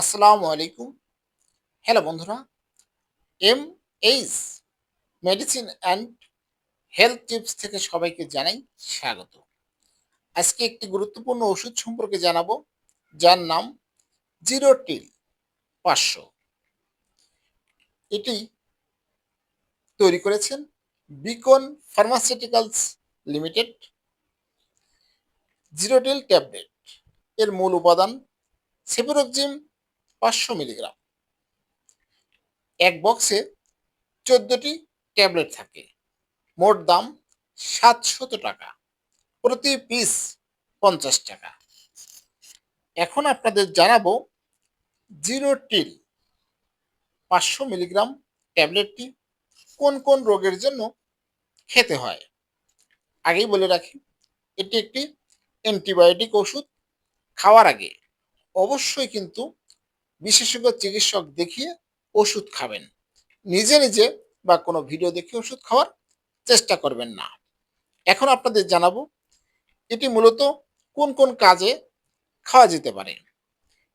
আসসালামু আলাইকুম। হ্যালো বন্ধুরা M H medicine and health tips থেকে সবাইকে জানাই স্বাগত। আজকে একটি গুরুত্বপূর্ণ ওষুধ সম্পর্কে জানাব, যার নাম জিরো টিল পাঁচশো। এটি তৈরি করেছেন Beacon pharmaceuticals limited Zerotil tablet এর মূল উপাদান সেপোরোক্সিম পাঁচশো মিলিগ্রাম। এক বক্সে চোদ্দটি ট্যাবলেট থাকে। মোট দাম সাতশত টাকা। প্রতি পিস পঞ্চাশ টাকা। এখন আপনাদের জানাব জিরো টিল পাঁচশো মিলিগ্রাম ট্যাবলেটটি কোন কোন রোগের জন্য খেতে হয়? আগেই বলে রাখি, এটি একটি অ্যান্টিবায়োটিক ওষুধ। খাওয়ার আগে অবশ্যই কিন্তু বিশেষজ্ঞ চিকিৎসক দেখিয়ে ওষুধ খাবেন। নিজে নিজে বা কোনো ভিডিও দেখে ওষুধ খাওয়ার চেষ্টা করবেন না। এখন আপনাদের জানাব, এটি মূলত কোন কোন কাজে খাওয়া যেতে পারে।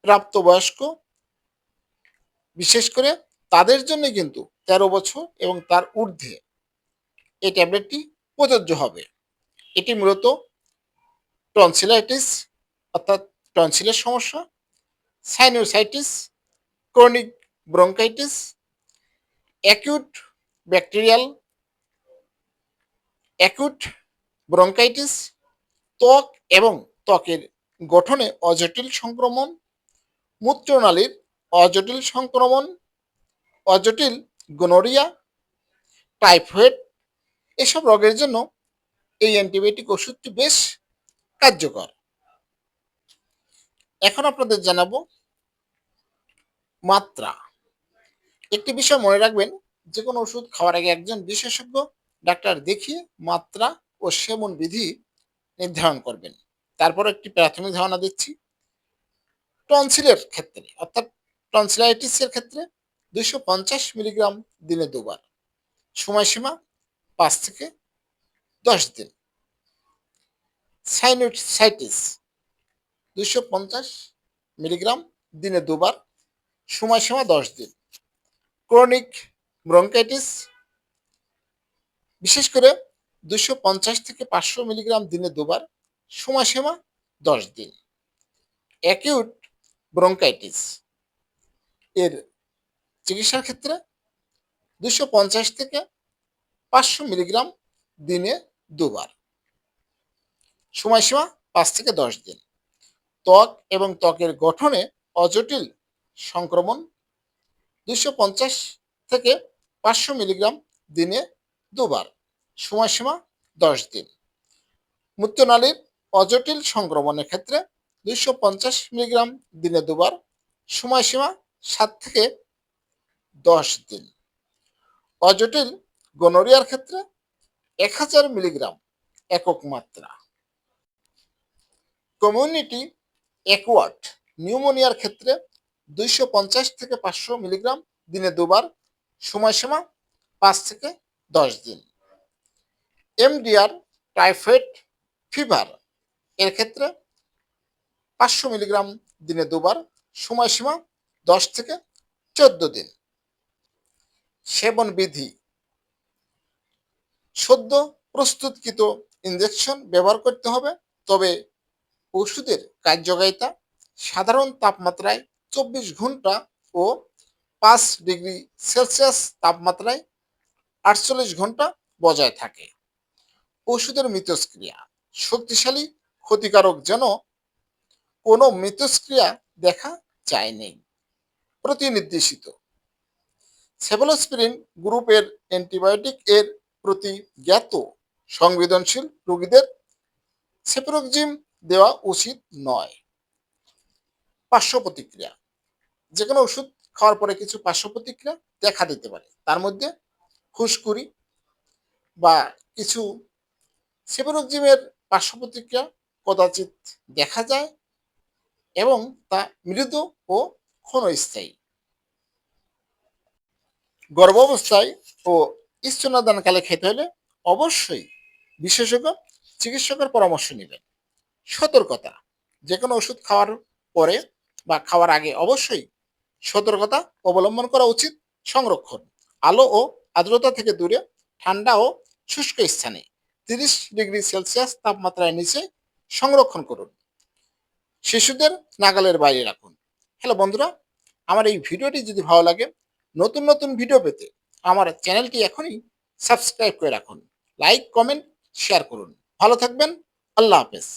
প্রাপ্তবয়স্ক, বিশেষ করে তাদের জন্য কিন্তু তেরো বছর এবং তার ঊর্ধ্বে এই ট্যাবলেটটি প্রযোজ্য হবে। এটি মূলত টনসিলাইটিস, অর্থাৎ টনসিলের সমস্যা sinusitis chronic bronchitis acute bacterial acute bronchitis ত্বক এবং ত্বকের গঠনে অজটিল সংক্রমণ, মূত্রনালীর অজটিল সংক্রমণ, অজটিল গোনোরিয়া টাইফয়েড এসব রোগের জন্য এই অ্যান্টিবায়োটিক ওষুধটি বেশ কার্যকর। এখন আপনাদের জানাব মাত্রা। একটি বিষয় মনে রাখবেন যে কোনো ওষুধ খাওয়ার আগে একজন বিশেষজ্ঞ ডাক্তার দেখিয়ে মাত্রা ও সেবন বিধি নির্ধারণ করবেন। তারপর একটি প্রাথমিক ধারণা দিচ্ছি। টনসিলের ক্ষেত্রে, অর্থাৎ টনসিলাইটিসের ক্ষেত্রে দুইশো পঞ্চাশ মিলিগ্রাম দিনে দুবার, সময়সীমা পাঁচ থেকে দশ দিন। সাইনোসাইটিস দুশো পঞ্চাশ মিলিগ্রাম দিনে দুবার, সময়সীমা দশ দিন। ক্রনিক ব্রঙ্কাইটিস বিশেষ করে দুশো পঞ্চাশ থেকে পাঁচশো মিলিগ্রাম দিনে দুবার, সময়সীমা দশ দিন। অ্যাকিউট ব্রঙ্কাইটিস এর চিকিৎসার ক্ষেত্রে দুশো পঞ্চাশ থেকে পাঁচশো মিলিগ্রাম দিনে দুবার, সময়সীমা পাঁচ থেকে দশ দিন। ত্বক এবং ত্বকের গঠনে অজটিল সংক্রমণ দুশো পঞ্চাশ থেকে পাঁচশো মিলিগ্রাম দিনে দুবার, সময়সীমা দশ দিন। মূত্রনালীর অজটিল সংক্রমণের ক্ষেত্রে দুইশো পঞ্চাশ মিলিগ্রাম দিনে দুবার, সময়সীমা সাত থেকে দশ দিন। অজটিল গনোরিয়ার ক্ষেত্রে এক হাজার মিলিগ্রাম একক মাত্রা। কমিউনিটি অ্যাকওয়ার্ড নিউমোনিয়ার ক্ষেত্রে দুইশো পঞ্চাশ থেকে পাঁচশো মিলিগ্রাম দিনে দুবার, সময়সীমা পাঁচ থেকে দশ দিন। এমডিআর টাইফয়েড ফিভার এর ক্ষেত্রে পাঁচশো মিলিগ্রাম দিনে দুবার, সময়সীমা দশ থেকে চোদ্দ দিন। সেবন বিধি সদ্য প্রস্তুতকৃত ইঞ্জেকশন ব্যবহার করতে হবে, তবে ওষুধের কার্যকারিতা, সাধারণ তাপমাত্রায় চব্বিশ ঘণ্টা ও পাঁচ ডিগ্রি সেলসিয়াস তাপমাত্রায় আটচল্লিশ ঘণ্টা বজায় থাকে। ওষুধের মিথস্ক্রিয়া শক্তিশালী, ক্ষতিকারক যেন কোনো মিথস্ক্রিয়া দেখা যায়নি প্রতিনির্দেশিত, সেভেলোস্পিরিন গ্রুপের অ্যান্টিবায়োটিক এর প্রতি জ্ঞাত সংবেদনশীল রোগীদের সেপ্রোক্সিম দেওয়া উচিত নয়। পার্শ্ব প্রতিক্রিয়া। যে কোনো ওষুধ খাওয়ার পরে কিছু পার্শ্ব প্রতিক্রিয়া দেখা দিতে পারে। তার মধ্যে ফুসকুড়ি বা কিছু সেপোরোক্সিমের পার্শ্ব প্রতিক্রিয়া কদাচিৎ দেখা যায় এবং তা মৃদু ও ক্ষণস্থায়ী। গর্ভাবস্থায় ও স্তন্যদানকালে খেতে হলে অবশ্যই বিশেষজ্ঞ চিকিৎসকের পরামর্শ নেবেন। সতর্কতা। যে কোনো ওষুধ খাওয়ার পরে বা খাওয়ার আগে অবশ্যই সতর্কতা অবলম্বন করা উচিত সংরক্ষণ। আলো ও আর্দ্রতা থেকে দূরে, ঠান্ডা ও শুষ্ক স্থানে তিরিশ ডিগ্রি সেলসিয়াস তাপমাত্রায় নিচে সংরক্ষণ করুন। শিশুদের নাগালের বাইরে রাখুন। হ্যালো বন্ধুরা, আমার এই ভিডিওটি যদি ভালো লাগে, নতুন নতুন ভিডিও পেতে আমার চ্যানেলটি এখনই সাবস্ক্রাইব করে রাখুন। লাইক, কমেন্ট, শেয়ার করুন। ভালো থাকবেন, আল্লাহ হাফেজ।